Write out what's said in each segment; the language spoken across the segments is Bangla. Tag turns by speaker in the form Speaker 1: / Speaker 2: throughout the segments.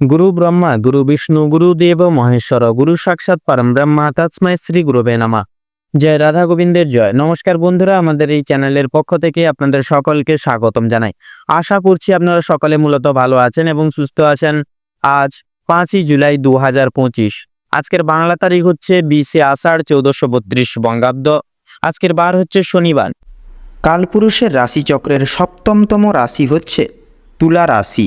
Speaker 1: গুরু ব্রহ্মা গুরু বিষ্ণু গুরুদেব মহেশ্বর গুরু সাক্ষাৎ পরম ব্রহ্মা তৎস্মৈ শ্রী গুরুবে নামা জয় রাধা গোবিন্দের জয়। নমস্কার বন্ধুরা, আমাদের এই চ্যানেলের পক্ষ থেকে আপনাদের সকলকে স্বাগতম জানাই। আশা করছি আপনারা সকলে মূলত ভালো আছেন এবং সুস্থ আছেন। আজ পাঁচই জুলাই দু হাজার পঁচিশ। আজকের বাংলা তারিখ হচ্ছে বিশে আষাঢ় চৌদ্দশো বত্রিশ বঙ্গাব্দ। আজকের বার হচ্ছে শনিবার।
Speaker 2: কালপুরুষের রাশিচক্রের সপ্তমতম রাশি হচ্ছে তুলা রাশি।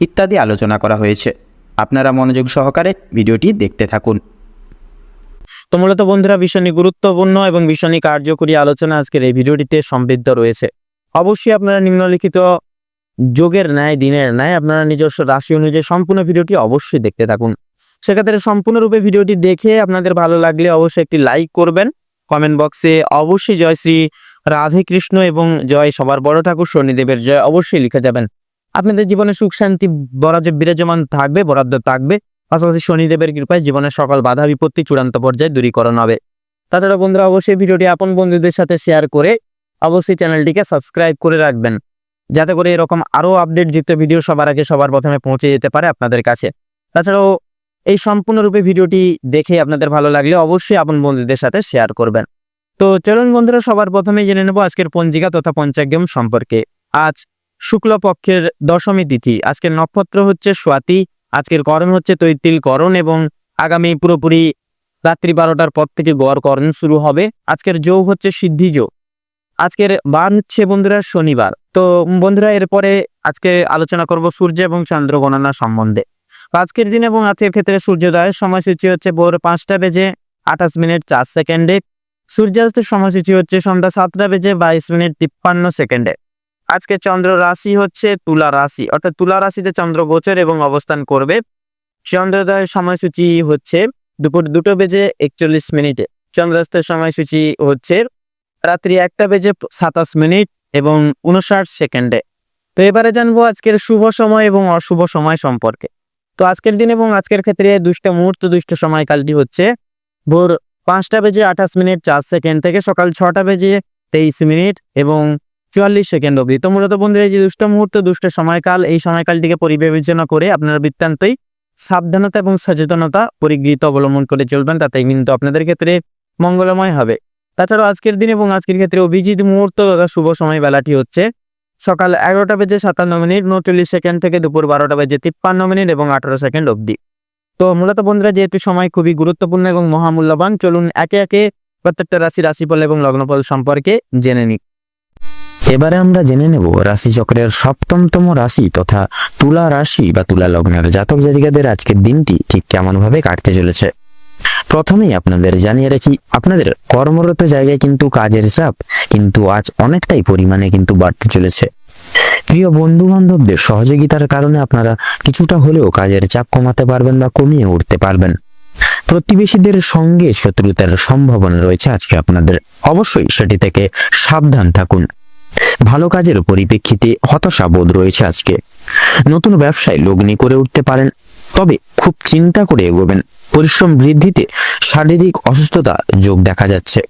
Speaker 2: ইত্যাদি আলোচনা করা হয়েছে। আপনারা মনোযোগ সহকারে ভিডিওটি দেখতে থাকুন।
Speaker 1: তো মূলত বন্ধুরা, ভীষণই গুরুত্বপূর্ণ এবং ভীষণই কার্যকরী আলোচনা আজকের এই ভিডিওটিতে সমৃদ্ধ রয়েছে। অবশ্যই আপনারা নিম্নলিখিত যোগের ন্যায়, দিনের ন্যায় আপনারা নিজস্ব রাশি অনুযায়ী সম্পূর্ণ ভিডিওটি অবশ্যই দেখতে থাকুন। সেক্ষেত্রে সম্পূর্ণরূপে ভিডিওটি দেখে আপনাদের ভালো লাগলে অবশ্যই একটি লাইক করবেন। কমেন্ট বক্সে অবশ্যই জয় শ্রী রাধে কৃষ্ণ এবং জয় সবার বড় ঠাকুর শনিদেবের জয় অবশ্যই লিখে যাবেন। আপনাদের জীবনে সুখ, শান্তি বরাজে বিরাজমান থাকবে, বরাদ্দ থাকবে। পাশাপাশি শনিদেবের কৃপায় জীবনের সকল বাধা, বিপত্তি চূড়ান্ত পর্যায়ে দূরীকরণ হবে। তাছাড়া বন্ধুরা, অবশ্যই ভিডিওটি আপন বন্ধুদের সাথে শেয়ার করে অবশ্যই চ্যানেলটিকে সাবস্ক্রাইব করে রাখবেন। যাতে করে এরকম আরও আপডেট যুক্ত ভিডিও সবার আগে সবার প্রথমে পৌঁছে যেতে পারে আপনাদের কাছে। তাছাড়াও এই সম্পূর্ণরূপে ভিডিওটি দেখে আপনাদের ভালো লাগলে অবশ্যই আপন বন্ধুদের সাথে শেয়ার করবেন। তো চলুন বন্ধুরা, সবার প্রথমে জেনে নেব আজকের পঞ্জিকা তথা পঞ্চাগ্যম সম্পর্কে। আজ শুক্লপক্ষের দশমী তিথি। আজকের নক্ষত্র হচ্ছে স্বাতি, আজকের করণ হচ্ছে তৈতিল করণ এবং আগামী পুরোপুরি রাত্রি বারোটার পর থেকে গড় করণ শুরু হবে। আজকের যোগ হচ্ছে সিদ্ধি যোগ। আজকের বার হচ্ছে বন্ধুরা শনিবার। তো বন্ধুরা, এরপরে আজকে আলোচনা করব সূর্য এবং চন্দ্র গণনা সম্বন্ধে। আজকের দিন এবং আজকের ক্ষেত্রে সূর্যোদয়ের সময়সূচি হচ্ছে ভোর পাঁচটা বেজে আঠাশ মিনিট চার সেকেন্ডে। সূর্যাস্তের সময়সূচি হচ্ছে সন্ধ্যা সাতটা বেজে বাইশ মিনিট তিপ্পান্ন সেকেন্ডে। আজকে চন্দ্র রাশি হচ্ছে তুলা রাশি। অর্থাৎ তুলা রাশিতে চন্দ্র গোচর এবং অবস্থান করবে। চন্দ্রোদয়ের সময়সূচি হচ্ছে দুপুর দুটো বেজে একচল্লিশ মিনিটে। চন্দ্রাস্তের সময়সূচি হচ্ছে রাত্রি একটা বেজে সাতাশ মিনিট এবং উনষাট সেকেন্ডে। তো এবারে জানব আজকের শুভ সময় এবং অশুভ সময় সম্পর্কে। তো আজকের দিন এবং আজকের ক্ষেত্রে দুষ্ট মুহূর্ত, দুষ্ট সময়কালটি হচ্ছে ভোর পাঁচটা বেজে আঠাশ মিনিট চার সেকেন্ড থেকে সকাল ছটা বেজে তেইশ মিনিট এবং চুয়াল্লিশ সেকেন্ড অবধি। তো মূলত বন্ধুরা যে দুষ্ট মুহূর্ত, দুষ্ট সময়কাল, এই সময়কালটিকে পরিবিবেচনা করে আপনারা বৃত্তান্তই সাবধানতা এবং সচেতনতা পরিগৃহীত অবলম্বন করে চলবেন তাতে কিন্তু আপনাদের ক্ষেত্রে মঙ্গলময় হবে। তাছাড়াও আজকের দিন এবং আজকের ক্ষেত্রে অভিজিৎ মুহূর্ত তথা শুভ সময় বেলাটি হচ্ছে সকাল এগারোটা বেজে সাতান্ন মিনিট উনচল্লিশ সেকেন্ড থেকে দুপুর বারোটা বেজে তিপ্পান্ন মিনিট এবং আঠারো সেকেন্ড অবধি। তো মূলত বন্ধুরা, যেহেতু সময় খুবই গুরুত্বপূর্ণ এবং মহামূল্যবান, চলুন একে একে প্রত্যেকটা রাশি, রাশিফল এবং লগ্নফল সম্পর্কে জেনে নিই।
Speaker 2: এবারে আমরা জেনে নেব রাশিচক্রের সপ্তমতম রাশি তথা তুলা রাশি বা তুলা লগ্নের জাতক জাতিকাদের আজকের দিনটি ঠিক কেমনভাবে কাটতে চলেছে। প্রথমেই আপনাদের জানিয়ে রাখি, আপনাদের কর্মরত জায়গায় কিন্তু কাজের চাপ কিন্তু আজ অনেকটাই পরিমাণে কিন্তু বাড়তে চলেছে। প্রিয় বন্ধু বান্ধবদের সহযোগিতার কারণে আপনারা কিছুটা হলেও কাজের চাপ কমাতে পারবেন বা কমিয়ে উঠতে পারবেন। প্রতিবেশীদের সঙ্গে শত্রুতার সম্ভাবনা রয়েছে আজকে আপনাদের। অবশ্যই সেটি থেকে সাবধান থাকুন। ভালো কাজের পরিপ্রেক্ষিতে হতাশা বোধ রয়েছে আজকে। নতুন ব্যবসায় লগ্নি করে উঠতে পারেন, তবে খুব চিন্তা করে এগোবেন। পরিশ্রম বৃদ্ধিতে শারীরিক অসুস্থতা যোগ দেখা যাচ্ছে।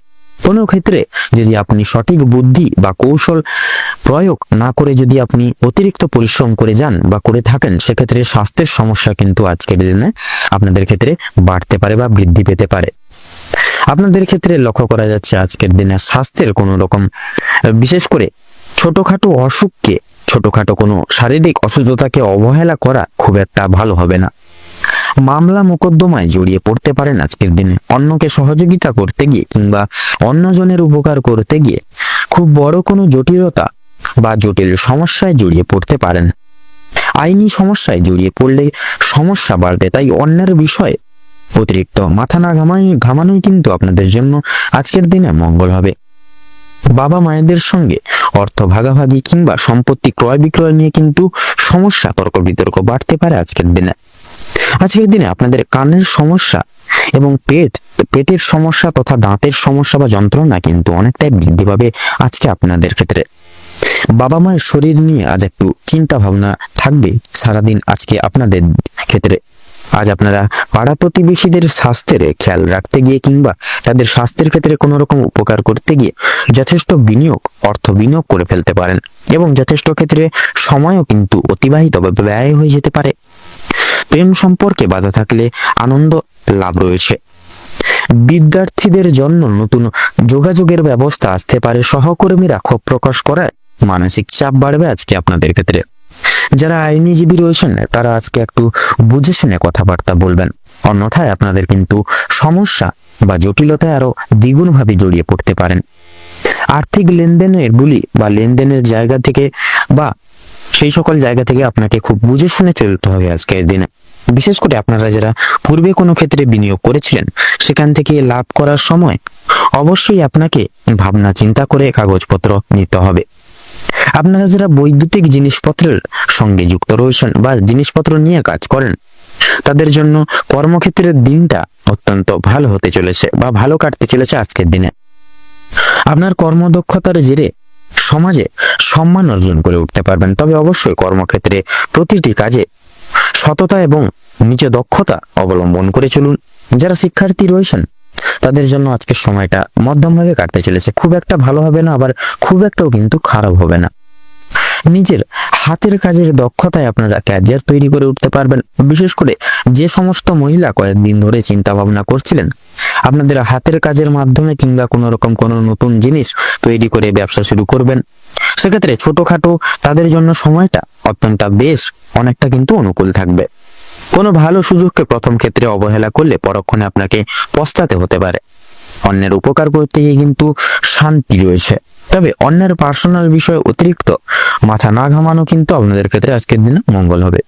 Speaker 2: কোনো ক্ষেত্রে যদি আপনি সঠিক বুদ্ধি বা কৌশল প্রয়োগ না করে যদি আপনি অতিরিক্ত পরিশ্রম করে যান বা করে থাকেন, সেক্ষেত্রে স্বাস্থ্যের সমস্যা কিন্তু আজকের দিনে আপনাদের ক্ষেত্রে বাড়তে পারে বা বৃদ্ধি পেতে পারে। আপনাদের ক্ষেত্রে লক্ষ্য করা যাচ্ছে আজকের দিনে স্বাস্থ্যের কোনো রকম, বিশেষ করে ছোটখাটো অসুখকে, ছোটখাটো কোনো শারীরিক অসুস্থতাকে অবহেলা করা খুব একটা ভালো হবে না। মামলা মোকদ্দমায় জড়িয়ে পড়তে পারেন আজকের দিনে। অন্যকে সহযোগিতা করতে গিয়ে কিংবা অন্যজনের উপকার করতে গিয়ে খুব বড় কোনো জটিলতা বা জটিল সমস্যায় জড়িয়ে পড়তে পারেন। আইনি সমস্যায় জড়িয়ে পড়লে সমস্যা বাড়বে, তাই অন্যের বিষয়ে অতিরিক্ত মাথা না ঘামাই ঘামানোই কিন্তু আপনাদের জন্য আজকের দিনে মঙ্গল হবে। বাবা মায়েদের সঙ্গে অর্থ ভাগাভাগি কিংবা সম্পত্তি ক্রয় বিক্রয় নিয়ে কিন্তু সমস্যা তর্ক বিতর্ক বাড়তে পারে আজকের দিনে। আজকের দিনে আপনাদের কানের সমস্যা এবং পেট, পেটের সমস্যা তথা দাঁতের সমস্যা বা যন্ত্রণা কিন্তু অনেকটাই বৃদ্ধি পাবে আজকে আপনাদের ক্ষেত্রে। বাবা মায়ের শরীর নিয়ে আজ একটু চিন্তা ভাবনা থাকবে সারাদিন আজকে আপনাদের ক্ষেত্রে। আজ আপনারা পাড়া প্রতিবেশীদের স্বাস্থ্যের খেয়াল রাখতে গিয়ে কিংবা তাদের স্বাস্থ্যের ক্ষেত্রে কোনো রকম উপকার করতে গিয়ে যথেষ্ট বিনিয়োগ, অর্থ বিনিয়োগ করে ফেলতে পারেন এবং যথেষ্ট ক্ষেত্রে সময়ও কিন্তু অতিবাহিত বা ব্যয় হয়ে যেতে পারে। প্রেম সম্পর্কে বাধা থাকলে আনন্দ লাভ রয়েছে। বিদ্যার্থীদের জন্য নতুন যোগাযোগের ব্যবস্থা আসতে পারে। সহকর্মীরা ক্ষোভ প্রকাশ করায় মানসিক চাপ বাড়বে আজকে আপনাদের ক্ষেত্রে। যারা আইনজীবী রয়েছেন, তারা আজকে একটু বুঝে শুনে কথাবার্তা বলবেন। অন্যথায় আপনাদের কিন্তু সমস্যা বা জটিলতায় আরও দ্বিগুণভাবে জড়িয়ে পড়তে পারেন। আর্থিক লেনদেনের গুলি বা লেনদেনের জায়গা থেকে বা সেই সকল জায়গা থেকে আপনাকে খুব বুঝে শুনে চলতে হবে আজকের দিনে। বিশেষ করে আপনারা যারা পূর্বে কোনো ক্ষেত্রে বিনিয়োগ করেছিলেন, সেখান থেকে লাভ করার সময় অবশ্যই আপনাকে ভাবনা চিন্তা করে কাগজপত্র নিতে হবে। আপনারা যারা বৈদ্যুতিক জিনিসপত্রের সঙ্গে যুক্ত রয়েছেন বা জিনিসপত্র নিয়ে কাজ করেন, তাদের জন্য কর্মক্ষেত্রের দিনটা অত্যন্ত ভালো হতে চলেছে বা ভালো কাটতে চলেছে আজকের দিনে। আপনার কর্মদক্ষতার জেরে সমাজে সম্মান অর্জন করে উঠতে পারবেন। তবে অবশ্যই কর্মক্ষেত্রে প্রতিটি কাজে সততা এবং নিচে দক্ষতা অবলম্বন করে চলুন। যারা শিক্ষার্থী রয়েছেন, তাদের জন্য আজকের সময়টা মধ্যমভাবে কাটতে চলেছে। খুব একটা ভালো হবে না, আবার খুব একটাও কিন্তু খারাপ হবে না। নিজের হাতের কাজের দক্ষতায় আপনারা ক্যারিয়ার তৈরি করে উঠতে পারবেন। বিশেষ করে যে সমস্ত মহিলা কয়েকদিন ধরে চিন্তা ভাবনা করছিলেন, আপনাদের হাতের কাজের মাধ্যমে কিংবা কোনো রকম কোনো নতুন জিনিস তৈরি করে ব্যবসা শুরু করবেন। সেক্ষেত্রে ছোটখাটো তাদের জন্য সময়টা অত্যন্ত বেশ, অনেকটা কিন্তু অনুকূল থাকবে। কোনো ভালো সুযোগকে প্রথম ক্ষেত্রে অবহেলা করলে পরক্ষণে আপনাকে পস্তাতে হতে পারে। অন্যের উপকার করতে গিয়ে কিন্তু শান্তি রয়েছে। তবে অন্যের পার্সোনাল বিষয়ে অতিরিক্ত মাথা না ঘামানো কিন্তু আপনাদের ক্ষেত্রে আজকের দিনে মঙ্গল হবে।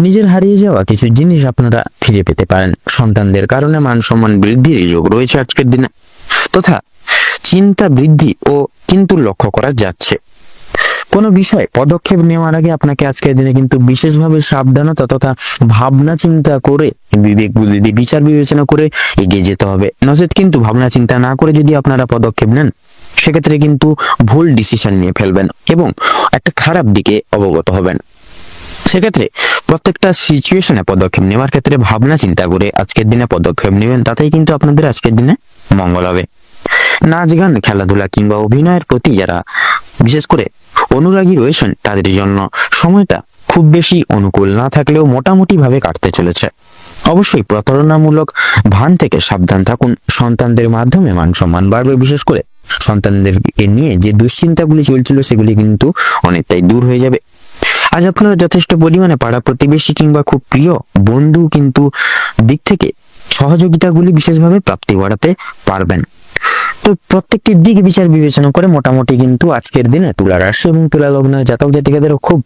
Speaker 2: নিজের হারিয়ে যাওয়া কিছু জিনিস আপনারা ফিরে পেতে পারেন। সন্তানদের কারণে মান সম্মান বৃদ্ধির যোগ রয়েছে আজকের দিনে। তথা চিন্তা বৃদ্ধি ও কিন্তু লক্ষ্য করা যাচ্ছে। কোনো বিষয়ে পদক্ষেপ নেওয়ার আগে আপনাকে আজকের দিনে কিন্তু বিশেষভাবে সাবধানতা তথা ভাবনা চিন্তা করে বিবেক বুদ্ধি, বিচার বিবেচনা করে এগিয়ে যেতে হবে। নচেত কিন্তু ভাবনা চিন্তা না করে যদি আপনারা পদক্ষেপ নেন সেক্ষেত্রে কিন্তু ভুল ডিসিশন নিয়ে ফেলবেন এবং একটা খারাপ দিকে অবগত হবেন। সেক্ষেত্রে প্রত্যেকটা সিচুয়েশনে পদক্ষেপ নেওয়ার ক্ষেত্রে ভাবনা চিন্তা করে আজকের দিনে পদক্ষেপ নেবেন, তাতেই কিন্তু আপনাদের আজকের দিনে মঙ্গল হবে। নাচ গান, খেলাধুলা কিংবা অভিনয়ের প্রতি যারা বিশেষ করে অনুরাগী রয়েছেন, তাদের জন্য সময়টা খুব বেশি অনুকূল না থাকলেও মোটামুটি ভাবে কাটতে চলেছে। অবশ্যই প্রতারণামূলক ভান থেকে সাবধান থাকুন। সন্তানদের মাধ্যমে মান সম্মান বাড়বে, বিশেষ করে সন্তানদেরকে নিয়ে যে দুশ্চিন্তাগুলি চলছিল সেগুলি কিন্তু অনেকটাই দূর হয়ে যাবে। আজ আপনারা যথেষ্ট পরিমাণে পাড়া প্রতিবেশী কিংবা খুব প্রিয় বন্ধু কিন্তু দিক থেকে সহযোগিতাগুলি বিশেষভাবে প্রাপ্তি বাড়াতে পারবেন। তো প্রত্যেকটি দিক বিচার বিবেচনা করে মোটামুটি কিন্তু আজকের দিনে তুলা রাশি এবং তুলা লগ্নের জাতক জাতিকাদেরও খুব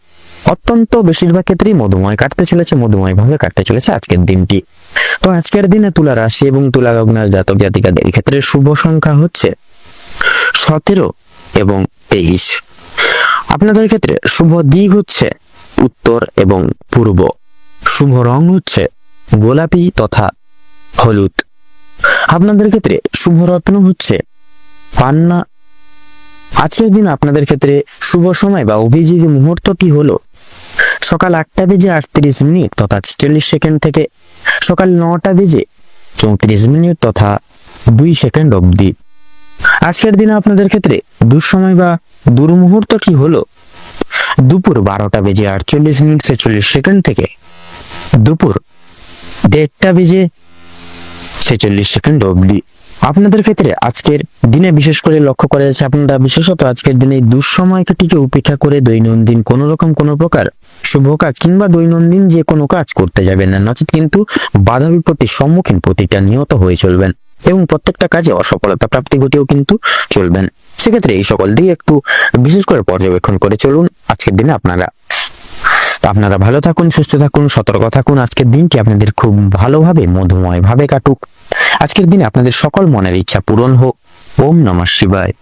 Speaker 2: অত্যন্ত বেশিরভাগ ক্ষেত্রেই মধুময় কাটতে চলেছে মধুময় ভাবে কাটতে চলেছে আজকের দিনটি। তো আজকের দিনে তুলা রাশি এবং তুলা লগ্নের জাতক জাতিকাদের ক্ষেত্রে শুভ সংখ্যা হচ্ছে সতেরো এবং তেইশ। আপনাদের ক্ষেত্রে শুভ দিক হচ্ছে উত্তর এবং পূর্ব। শুভ রং হচ্ছে গোলাপি তথা হলুদ। আপনাদের ক্ষেত্রে শুভ রত্ন হচ্ছে পান্না। আজকের দিন আপনাদের ক্ষেত্রে শুভ সময় বা অভিজিৎ মুহূর্তটি হলো সকাল আটটা বেজে আটত্রিশ মিনিট তথা ছেচল্লিশ সেকেন্ড থেকে সকাল নটা বেজে চৌত্রিশ মিনিট তথা দুই সেকেন্ড অবধি। আজকের দিনে আপনাদের ক্ষেত্রে দুঃসময় বা দুর্মুহূর্ত কি হলো? দুপুর বারোটা বেজে আটচল্লিশ মিনিট ছেচল্লিশ সেকেন্ড থেকে দুপুর দেড়টা বেজে ছেচল্লিশ সেকেন্ড অবধি। আপনাদের ক্ষেত্রে আজকের দিনে বিশেষ করে লক্ষ্য করা যাচ্ছে আপনারা বিশেষত আজকের দিনে দুঃসময়টিকে উপেক্ষা করে দৈনন্দিন কোনো রকম কোনো প্রকার শুভ কাজ কিংবা দৈনন্দিন যে কোনো কাজ করতে যাবেন না। নচেত কিন্তু বাধা বিপত্তির সম্মুখীন প্রতিটা নিহত হয়ে চলবেন। এবং প্রত্যেকটা কাজে অসফলতা প্রাপ্তি ঘটিয়েও কিন্তু চলবেন। সেক্ষেত্রে এই সকল দিয়ে একটু বিশেষ করে পর্যবেক্ষণ করে চলুন আজকের দিনে আপনারা। তো আপনারা ভালো থাকুন, সুস্থ থাকুন, সতর্ক থাকুন। আজকের দিনটি আপনাদের খুব ভালোভাবে মধুময় ভাবে কাটুক। আজকের দিনে আপনাদের সকল মনের ইচ্ছা পূরণ হোক। ওম নমঃ শিবায়।